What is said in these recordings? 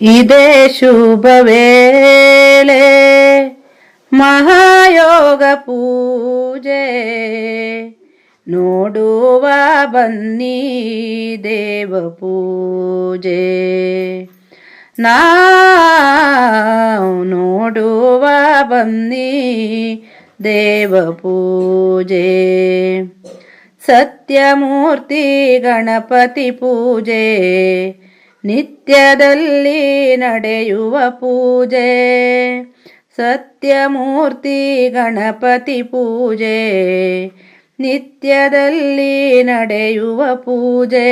ಇದೇ ಶುಭ ವೇಳೆ ಮಹಾಯೋಗ ಪೂಜೆ ನೋಡುವ ಬನ್ನಿ ದೇವ ಪೂಜೆ ನಾವು ನೋಡುವ ಬನ್ನಿ ದೇವ ಪೂಜೆ ಸತ್ಯಮೂರ್ತಿ ಗಣಪತಿ ಪೂಜೆ ನಿತ್ಯದಲ್ಲಿ ನಡೆಯುವ ಪೂಜೆ, ಸತ್ಯಮೂರ್ತಿ ಗಣಪತಿ ಪೂಜೆ, ನಿತ್ಯದಲ್ಲಿ ನಡೆಯುವ ಪೂಜೆ.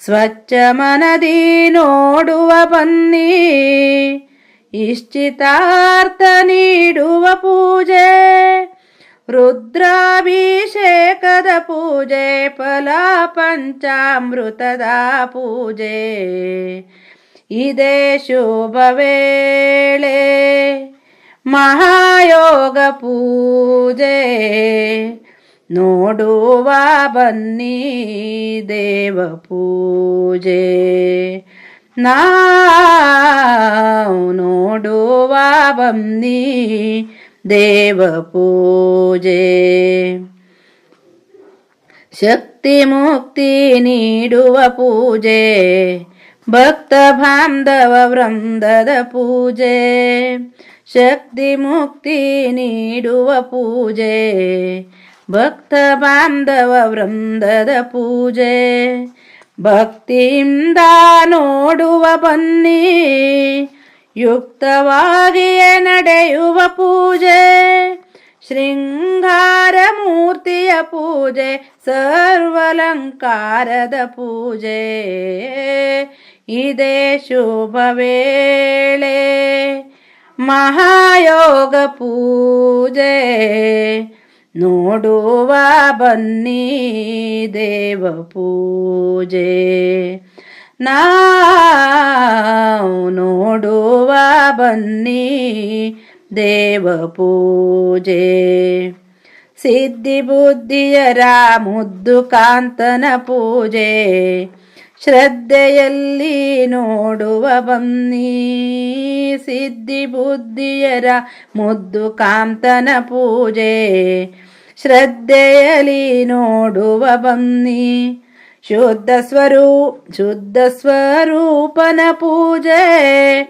ಸ್ವಚ್ಛ ಮನದಿ ನೋಡುವ ಬನ್ನಿ ಇಷ್ಟಿತಾರ್ಥ ನೀಡುವ ಪೂಜೆ. ರುದ್ರಾಭಿಷೇಕದ ಪೂಜೆ ಫಲ ಪಂಚಾಮೃತದ ಪೂಜೆ ಇದೇ ಶುಭ ವೇಳೆ ಮಹಾಯೋಗ ಪೂಜೆ ನೋಡುವ ಬನ್ನಿ ದೇವ ಪೂಜೆ ನಾವು ನೋಡುವ ಬನ್ನಿ ದೇವ ಪೂಜೆ. ಶಕ್ತಿ ಮುಕ್ತಿ ನೀಡುವ ಪೂಜೆ. ಭಕ್ತ ಬಾಂಧವ ವೃಂದದ ಪೂಜೆ. ಶಕ್ತಿ ಮುಕ್ತಿ ನೀಡುವ ಪೂಜೆ. ಭಕ್ತ ಬಾಂಧವ ವೃಂದದ ಪೂಜೆ. ಭಕ್ತಿಯಿಂದ ನೋಡುವ ಬನ್ನಿ. ಯುಕ್ತವಾಗಿಯೇ ನಡೆಯುವ ಪೂಜೆ ಶೃಂಗಾರ ಮೂರ್ತಿಯ ಪೂಜೆ ಸರ್ವಲಂಕಾರದ ಪೂಜೆ ಇದೇ ಶುಭ ವೇಳೆ ಮಹಾಯೋಗ ಪೂಜೆ ನೋಡುವ ಬನ್ನಿ ದೇವ ಪೂಜೆ ನಾವು ನೋಡುವ ಬನ್ನಿ ದೇವ ಪೂಜೆ. ಸಿದ್ಧಿ ಬುದ್ಧಿಯರ ಮುದ್ದು ಕಾಂತನ ಪೂಜೆ. ಶ್ರದ್ಧೆಯಲ್ಲಿ ನೋಡುವ ಬನ್ನಿ ಸಿದ್ಧಿ ಬುದ್ಧಿಯರ ಮುದ್ದು ಕಾಂತನ ಪೂಜೆ. ಶ್ರದ್ಧೆಯಲ್ಲಿ ನೋಡುವ ಬನ್ನಿ ಶುದ್ಧ ಸ್ವರೂ ಶುದ್ಧ ಸ್ವರೂಪನ ಪೂಜೆ.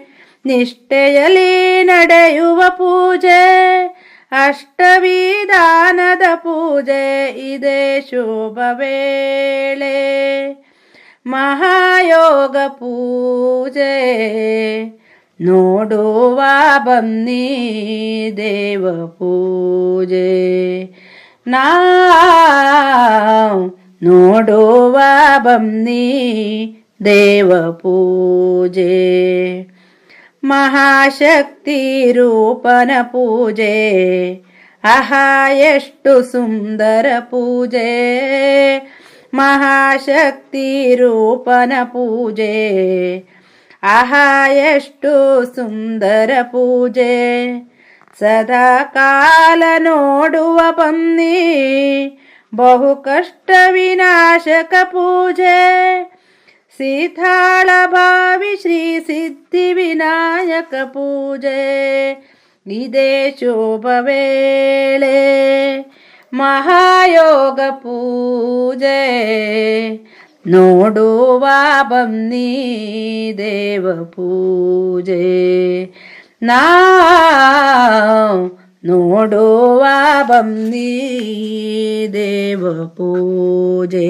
ನಿಷ್ಠೆಯಲ್ಲಿ ನಡೆಯುವ ಪೂಜೆ. ಅಷ್ಟವಿಧಾನದ ಪೂಜೆ, ಇದೆ ಶುಭ ವೇಳೆ. ಮಹಾಯೋಗ ಪೂಜೆ. ನೋಡುವ, ಬನ್ನಿ ದೇವ ಪೂಜೆ. ನಾವು ನೋಡುವ ಬನ್ನಿ ದೇವ ಪೂಜೆ ಮಹಾಶಕ್ತಿ ರೂಪನ ಪೂಜೆ ಆಹಾ ಎಷ್ಟು ಸುಂದರ ಪೂಜೆ ಮಹಾಶಕ್ತಿ ರೂಪನ ಪೂಜೆ ಆಹಾ ಎಷ್ಟು ಸುಂದರ ಪೂಜೆ ಸದಾ ಕಾಲ ನೋಡುವ ಬನ್ನಿ ಬಹು ಕಷ್ಟ ವಿನಾಶಕ ಪೂಜೆ ಸೀತಾಳ ಭಾವಿ ಶ್ರೀ ಸಿದ್ಧಿ ವಿನಾಯಕ ಪೂಜೆ ಇದೇ ಶೋಭ ವೇಳೆ ಮಹಾಯೋಗ ಪೂಜೆ ನೋಡುವ ಬನ್ನಿ ದೇವ ಪೂಜೆ ನಾವು ನೋಡುವ ಬನ್ನಿ ದೇವ ಪೂಜೆ